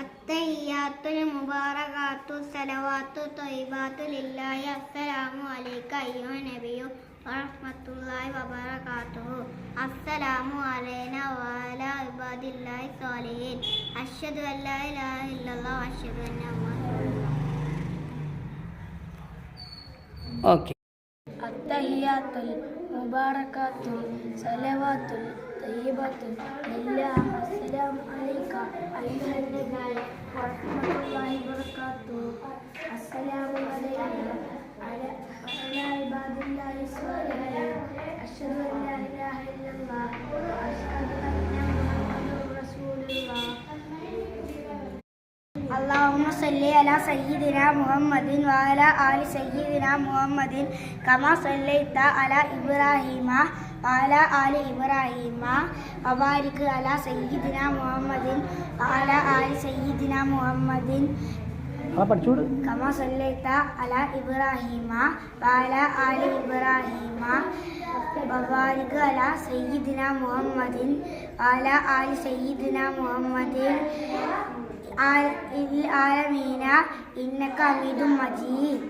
അത്തയ്യാത്തുൽ മുബാറകാത്തു സലവാത്തു തൊയ്ബാത്തു ലില്ലാഹി അസ്സലാമു അലൈക നബിയു വറഹ്മത്തുള്ളാഹി അസ്സലാമു അലൈന വഅലാ ഇബാദില്ലാഹി സ്വാലിഹീൻ. അഷ്ഹദു അല്ലാ ഇലാഹ ഇല്ലല്ലാഹു അഷ്ഹദു അന്ന മുഹമ്മദൻ ഓക്കെ. അത്തഹിയാത്തുൽ ലില്ലാഹി അസ്സലാമു അലൈക അയ്യുഹൻ നബി വറഹ്മത്തുള്ളാഹി വബറകാതുഹു അസ്സലാമു اللهم صل على سيدنا محمد وعلى آل سيدنا محمد كما صليت على إبراهيم وعلى آل إبراهيم وبارك على سيدنا محمد وعلى آل سيدنا محمد كما صليت على إبراهيم وعلى آل إبراهيم وبارك على سيدنا محمد وعلى آل سيدنا محمد العالمين إنك حميد مجيد